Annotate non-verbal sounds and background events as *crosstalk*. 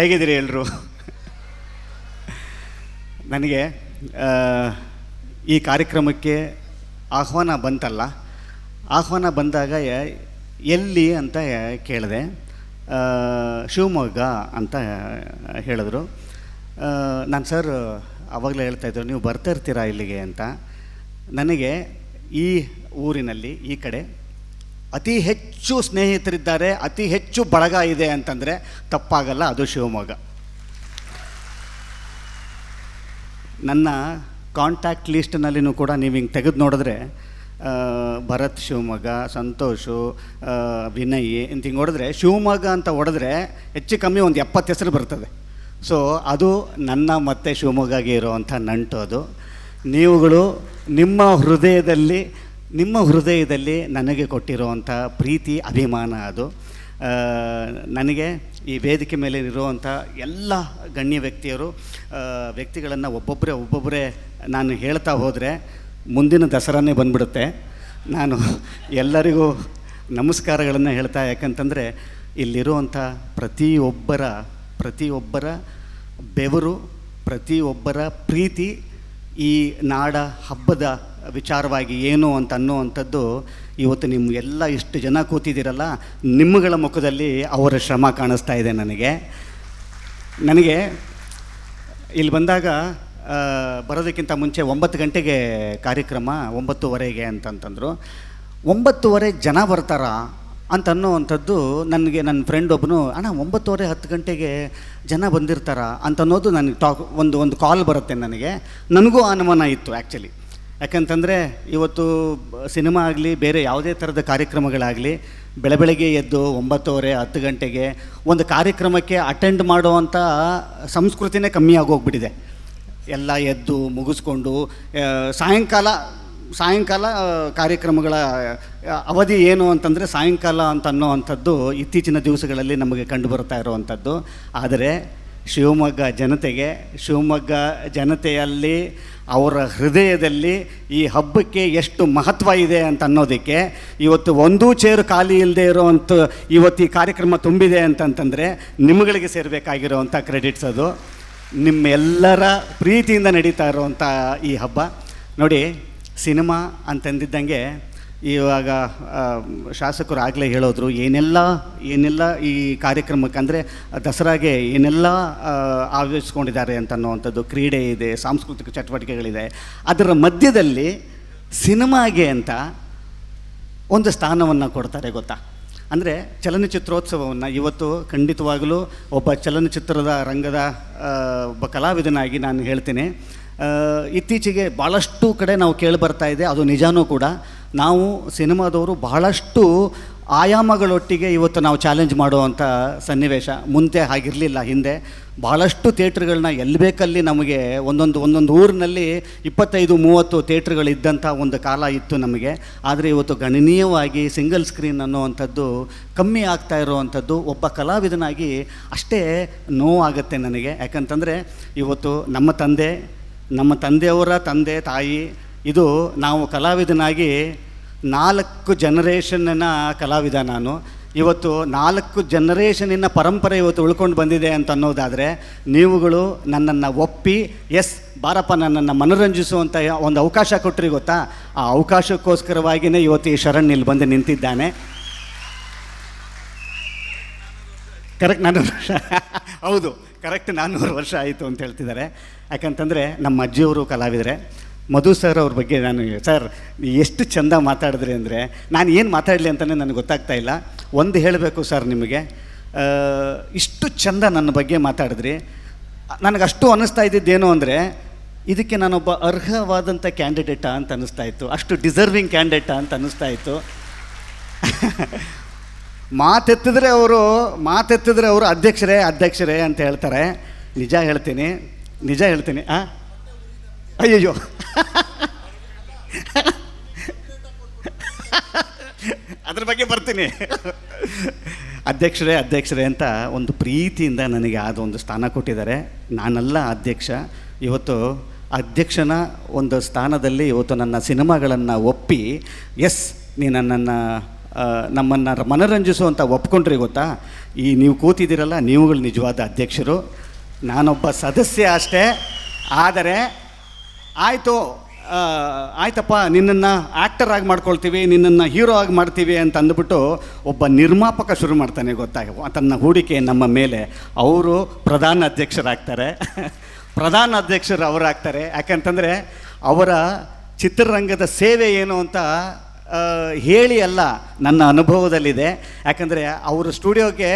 ಹೇಗಿದ್ದೀರಿ ಎಲ್ಲರೂ ನನಗೆ ಈ ಕಾರ್ಯಕ್ರಮಕ್ಕೆ ಆಹ್ವಾನ ಬಂತಲ್ಲ, ಆಹ್ವಾನ ಬಂದಾಗ ಎಲ್ಲಿ ಅಂತ ಕೇಳಿದೆ. ಶಿವಮೊಗ್ಗ ಅಂತ ಹೇಳಿದ್ರು. ನಾನು ಸರ್ ಆವಾಗಲೇ ಹೇಳ್ತಾಯಿದ್ರು ನೀವು ಬರ್ತಾ ಇರ್ತೀರಾ ಇಲ್ಲಿಗೆ ಅಂತ. ನನಗೆ ಈ ಊರಿನಲ್ಲಿ, ಈ ಕಡೆ ಅತಿ ಹೆಚ್ಚು ಸ್ನೇಹಿತರಿದ್ದಾರೆ, ಅತಿ ಹೆಚ್ಚು ಬಳಗ ಇದೆ ಅಂತಂದರೆ ತಪ್ಪಾಗಲ್ಲ, ಅದು ಶಿವಮೊಗ್ಗ. ನನ್ನ ಕಾಂಟ್ಯಾಕ್ಟ್ ಲಿಸ್ಟ್ನಲ್ಲಿನೂ ಕೂಡ ನೀವು ಹಿಂಗೆ ತೆಗೆದು ನೋಡಿದ್ರೆ ಭರತ್ ಶಿವಮೊಗ್ಗ, ಸಂತೋಷು ವಿನಯ್ ಅಂತ ಹಿಂಗೆ ಹೊಡೆದ್ರೆ, ಶಿವಮೊಗ್ಗ ಅಂತ ಹೊಡೆದ್ರೆ ಹೆಚ್ಚು ಕಮ್ಮಿ ಒಂದು ಎಪ್ಪತ್ತು ಹೆಸರು ಬರ್ತದೆ. ಸೊ ಅದು ನನ್ನ ಮತ್ತು ಶಿವಮೊಗ್ಗಗೆ ಇರೋವಂಥ ನಂಟು ಅದು. ನೀವುಗಳು ನಿಮ್ಮ ಹೃದಯದಲ್ಲಿ ನಿಮ್ಮ ಹೃದಯದಲ್ಲಿ ನನಗೆ ಕೊಟ್ಟಿರುವಂಥ ಪ್ರೀತಿ, ಅಭಿಮಾನ ಅದು. ನನಗೆ ಈ ವೇದಿಕೆ ಮೇಲೆ ಇರುವಂಥ ಎಲ್ಲ ಗಣ್ಯ ವ್ಯಕ್ತಿಯರು ವ್ಯಕ್ತಿಗಳನ್ನು ಒಬ್ಬೊಬ್ಬರೇ ಒಬ್ಬೊಬ್ಬರೇ ನಾನು ಹೇಳ್ತಾ ಹೋದರೆ ಮುಂದಿನ ದಸರಾನೇ ಬಂದ್ಬಿಡುತ್ತೆ. ನಾನು ಎಲ್ಲರಿಗೂ ನಮಸ್ಕಾರಗಳನ್ನು ಹೇಳ್ತಾ, ಯಾಕಂತಂದರೆ ಇಲ್ಲಿರುವಂಥ ಪ್ರತಿಯೊಬ್ಬರ ಪ್ರತಿಯೊಬ್ಬರ ಬೆವರು, ಪ್ರತಿಯೊಬ್ಬರ ಪ್ರೀತಿ ಈ ನಾಡ ಹಬ್ಬದ ವಿಚಾರವಾಗಿ ಏನು ಅಂತ ಅನ್ನುವಂಥದ್ದು ಇವತ್ತು ನಿಮ್ಮ ಎಲ್ಲ ಇಷ್ಟು ಜನ ಕೂತಿದ್ದೀರಲ್ಲ, ನಿಮ್ಮಗಳ ಮುಖದಲ್ಲಿ ಅವರ ಶ್ರಮ ಕಾಣಿಸ್ತಾ ಇದೆ ನನಗೆ. ನನಗೆ ಇಲ್ಲಿ ಬಂದಾಗ ಬರೋದಕ್ಕಿಂತ ಮುಂಚೆ ಒಂಬತ್ತು ಗಂಟೆಗೆ ಕಾರ್ಯಕ್ರಮ, ಒಂಬತ್ತುವರೆಗೆ ಅಂತಂತಂದರು. ಒಂಬತ್ತುವರೆ ಜನ ಬರ್ತಾರ ಅಂತ ಅನ್ನೋವಂಥದ್ದು ನನಗೆ, ನನ್ನ ಫ್ರೆಂಡ್ ಒಬ್ಬನು ಅಣ್ಣ, ಒಂಬತ್ತುವರೆ ಹತ್ತು ಗಂಟೆಗೆ ಜನ ಬಂದಿರ್ತಾರ ಅಂತ ಅನ್ನೋದು ನನಗೆ ಟಾಕ್ ಒಂದು ಒಂದು ಕಾಲ್ ಬರುತ್ತೆ ನನಗೆ. ನನಗೂ ಅನುಮಾನ ಇತ್ತು ಆ್ಯಕ್ಚುಲಿ ಯಾಕಂತಂದರೆ ಇವತ್ತು ಸಿನಿಮಾ ಆಗಲಿ, ಬೇರೆ ಯಾವುದೇ ಥರದ ಕಾರ್ಯಕ್ರಮಗಳಾಗಲಿ, ಬೆಳ ಬೆಳಗ್ಗೆ ಎದ್ದು ಒಂಬತ್ತುವರೆ, ಹತ್ತು ಗಂಟೆಗೆ ಒಂದು ಕಾರ್ಯಕ್ರಮಕ್ಕೆ ಅಟೆಂಡ್ ಮಾಡುವಂಥ ಸಂಸ್ಕೃತಿನೇ ಕಮ್ಮಿ ಆಗೋಗ್ಬಿಟ್ಟಿದೆ. ಎಲ್ಲ ಎದ್ದು ಮುಗಿಸ್ಕೊಂಡು ಸಾಯಂಕಾಲ ಸಾಯಂಕಾಲ ಕಾರ್ಯಕ್ರಮಗಳ ಅವಧಿ ಏನು ಅಂತಂದರೆ ಸಾಯಂಕಾಲ ಅಂತ ಅನ್ನೋವಂಥದ್ದು ಇತ್ತೀಚಿನ ದಿವಸಗಳಲ್ಲಿ ನಮಗೆ ಕಂಡು ಬರ್ತಾ ಇರುವಂಥದ್ದು. ಆದರೆ ಶಿವಮೊಗ್ಗ ಜನತೆಗೆ, ಶಿವಮೊಗ್ಗ ಜನತೆಯಲ್ಲಿ ಅವರ ಹೃದಯದಲ್ಲಿ ಈ ಹಬ್ಬಕ್ಕೆ ಎಷ್ಟು ಮಹತ್ವ ಇದೆ ಅಂತ ಅನ್ನೋದಕ್ಕೆ ಇವತ್ತು ಒಂದೂ ಚೇರು ಖಾಲಿ ಇಲ್ಲದೆ ಇರೋವಂಥ ಇವತ್ತು ಈ ಕಾರ್ಯಕ್ರಮ ತುಂಬಿದೆ ಅಂತಂತಂದರೆ ನಿಮ್ಮಗಳಿಗೆ ಸೇರಬೇಕಾಗಿರೋವಂಥ ಕ್ರೆಡಿಟ್ಸ್ ಅದು. ನಿಮ್ಮೆಲ್ಲರ ಪ್ರೀತಿಯಿಂದ ನಡೀತಾ ಇರುವಂಥ ಈ ಹಬ್ಬ. ನೋಡಿ, ಸಿನಿಮಾ ಅಂತಂದಿದ್ದಂಗೆ ಇವಾಗ ಶಾಸಕರು ಆಗಲೇ ಹೇಳೋದ್ರು, ಏನೆಲ್ಲ ಏನೆಲ್ಲ ಈ ಕಾರ್ಯಕ್ರಮಕ್ಕೆ ಅಂದರೆ ದಸರಾಗೆ ಏನೆಲ್ಲ ಆಯೋಜಿಸ್ಕೊಂಡಿದ್ದಾರೆ ಅಂತ ಅನ್ನುವಂಥದ್ದು ಕ್ರೀಡೆ ಇದೆ, ಸಾಂಸ್ಕೃತಿಕ ಚಟುವಟಿಕೆಗಳಿದೆ. ಅದರ ಮಧ್ಯದಲ್ಲಿ ಸಿನಿಮಾಗೆ ಅಂತ ಒಂದು ಸ್ಥಾನವನ್ನು ಕೊಡ್ತಾರೆ ಗೊತ್ತಾ? ಅಂದರೆ ಚಲನಚಿತ್ರೋತ್ಸವವನ್ನು ಇವತ್ತು ಖಂಡಿತವಾಗಲೂ ಒಬ್ಬ ಚಲನಚಿತ್ರದ ರಂಗದ ಒಬ್ಬ ಕಲಾವಿದನಾಗಿ ನಾನು ಹೇಳ್ತೀನಿ. ಇತ್ತೀಚೆಗೆ ಭಾಳಷ್ಟು ಕಡೆ ನಾವು ಕೇಳಿ ಬರ್ತಾ ಇದೆ, ಅದು ನಿಜಾನೂ ಕೂಡ. ನಾವು ಸಿನಿಮಾದವರು ಬಹಳಷ್ಟು ಆಯಾಮಗಳೊಟ್ಟಿಗೆ ಇವತ್ತು ನಾವು ಚಾಲೆಂಜ್ ಮಾಡುವಂಥ ಸನ್ನಿವೇಶ. ಮುಂದೆ ಆಗಿರಲಿಲ್ಲ ಹಿಂದೆ. ಭಾಳಷ್ಟು ಥಿಯೇಟ್ರ್ಗಳನ್ನ ಎಲ್ಲಿ ಬೇಕಲ್ಲಿ ನಮಗೆ ಒಂದೊಂದು ಒಂದೊಂದು ಊರಿನಲ್ಲಿ ಇಪ್ಪತ್ತೈದು, ಮೂವತ್ತು ಥಿಯೇಟ್ರ್ಗಳಿದ್ದಂಥ ಒಂದು ಕಾಲ ಇತ್ತು ನಮಗೆ. ಆದರೆ ಇವತ್ತು ಗಣನೀಯವಾಗಿ ಸಿಂಗಲ್ ಸ್ಕ್ರೀನ್ ಅನ್ನುವಂಥದ್ದು ಕಮ್ಮಿ ಆಗ್ತಾ ಇರುವಂಥದ್ದು. ಒಬ್ಬ ಕಲಾವಿದನಾಗಿ ಅಷ್ಟೇ ನೋವಾಗುತ್ತೆ ನನಗೆ. ಯಾಕಂತಂದರೆ ಇವತ್ತು ನಮ್ಮ ತಂದೆ, ನಮ್ಮ ತಂದೆಯವರ ತಂದೆ, ತಾಯಿ ಇದು ನಾವು ಕಲಾವಿದನಾಗಿ ನಾಲ್ಕು ಜನರೇಷನ್ನ ಕಲಾವಿದ ನಾನು. ಇವತ್ತು ನಾಲ್ಕು ಜನರೇಷನಿನ ಪರಂಪರೆ ಇವತ್ತು ಉಳ್ಕೊಂಡು ಬಂದಿದೆ ಅಂತ ಅನ್ನೋದಾದರೆ ನೀವುಗಳು ನನ್ನನ್ನು ಒಪ್ಪಿ, ಎಸ್, ಬಾರಪ್ಪ ನನ್ನನ್ನು ಮನೋರಂಜಿಸುವಂಥ ಒಂದು ಅವಕಾಶ ಕೊಟ್ಟರಿ ಗೊತ್ತಾ? ಆ ಅವಕಾಶಕ್ಕೋಸ್ಕರವಾಗಿಯೇ ಇವತ್ತು ಈ ಶರಣ್ ಇಲ್ಲಿ ಬಂದು ನಿಂತಿದ್ದಾನೆ. ಕರೆಕ್ಟ್ ನಾನ್ನೂರು ವರ್ಷ. ಹೌದು ಕರೆಕ್ಟ್ ನಾನ್ನೂರು ವರ್ಷ ಆಯಿತು ಅಂತ ಹೇಳ್ತಿದ್ದಾರೆ. ಯಾಕಂತಂದರೆ ನಮ್ಮ ಅಜ್ಜಿಯವರು ಕಲಾವಿದರೆ. ಮಧು ಸರ್ ಅವ್ರ ಬಗ್ಗೆ ನಾನು ಸರ್, ಎಷ್ಟು ಚಂದ ಮಾತಾಡಿದ್ರಿ ಅಂದರೆ ನಾನು ಏನು ಮಾತಾಡಲಿ ಅಂತಲೇ ನನಗೆ ಗೊತ್ತಾಗ್ತಾ ಇಲ್ಲ. ಒಂದು ಹೇಳಬೇಕು ಸರ್ ನಿಮಗೆ. ಇಷ್ಟು ಚಂದ ನನ್ನ ಬಗ್ಗೆ ಮಾತಾಡಿದ್ರಿ. ನನಗೆ ಅಷ್ಟು ಅನ್ನಿಸ್ತಾ ಇದ್ದಿದ್ದೇನು ಅಂದರೆ, ಇದಕ್ಕೆ ನಾನೊಬ್ಬ ಅರ್ಹವಾದಂಥ ಕ್ಯಾಂಡಿಡೇಟಾ ಅಂತ ಅನ್ನಿಸ್ತಾ ಇತ್ತು. ಅಷ್ಟು ಡಿಸರ್ವಿಂಗ್ ಕ್ಯಾಂಡಿಡೇಟಾ ಅಂತ ಅನ್ನಿಸ್ತಾ ಇತ್ತು. ಮಾತೆತ್ತಿದ್ರೆ ಅವರು ಮಾತೆತ್ತಿದ್ರೆ ಅವರು ಅಧ್ಯಕ್ಷರೇ ಅಧ್ಯಕ್ಷರೇ ಅಂತ ಹೇಳ್ತಾರೆ. ನಿಜ ಹೇಳ್ತೀನಿ ನಿಜ ಹೇಳ್ತೀನಿ, ಆ? ಅಯ್ಯಯ್ಯೋ. ಅದ್ರ ಬಗ್ಗೆ ಬರ್ತೀನಿ. ಅಧ್ಯಕ್ಷರೇ ಅಧ್ಯಕ್ಷರೇ ಅಂತ ಒಂದು ಪ್ರೀತಿಯಿಂದ ನನಗೆ ಅದೊಂದು ಸ್ಥಾನ ಕೊಟ್ಟಿದ್ದಾರೆ. ನಾನಲ್ಲ ಅಧ್ಯಕ್ಷ. ಇವತ್ತು ಅಧ್ಯಕ್ಷನ ಒಂದು ಸ್ಥಾನದಲ್ಲಿ ಇವತ್ತು ನನ್ನ ಸಿನಿಮಾಗಳನ್ನು ಒಪ್ಪಿ, ಎಸ್, ನೀ ನನ್ನನ್ನು ನಮ್ಮನ್ನು ಮನರಂಜಿಸುವಂಥ ಒಪ್ಕೊಂಡ್ರಿ ಗೊತ್ತಾ? ಈ ನೀವು ಕೂತಿದ್ದೀರಲ್ಲ, ನೀವುಗಳು ನಿಜವಾದ ಅಧ್ಯಕ್ಷರು. ನಾನೊಬ್ಬ ಸದಸ್ಯ ಅಷ್ಟೇ. ಆದರೆ ಆಯಿತು ಆಯ್ತಪ್ಪ, ನಿನ್ನನ್ನು ಆ್ಯಕ್ಟರ್ ಆಗಿ ಮಾಡ್ಕೊಳ್ತೀವಿ, ನಿನ್ನನ್ನು ಹೀರೋ ಆಗಿ ಮಾಡ್ತೀವಿ ಅಂತ ಅಂದ್ಬಿಟ್ಟು ಒಬ್ಬ ನಿರ್ಮಾಪಕ ಶುರು ಮಾಡ್ತಾನೆ ಗೊತ್ತಾಗಿ ತನ್ನ ಹೂಡಿಕೆ ನಮ್ಮ ಮೇಲೆ. ಅವರು ಪ್ರಧಾನ ಅಧ್ಯಕ್ಷರಾಗ್ತಾರೆ. *laughs* ಪ್ರಧಾನ ಅಧ್ಯಕ್ಷರು ಅವರಾಗ್ತಾರೆ. ಯಾಕಂತಂದರೆ ಅವರ ಚಿತ್ರರಂಗದ ಸೇವೆ ಏನು ಅಂತ ಹೇಳಿ ಅಲ್ಲ, ನನ್ನ ಅನುಭವದಲ್ಲಿದೆ. ಯಾಕಂದರೆ ಅವರು ಸ್ಟುಡಿಯೋಗೆ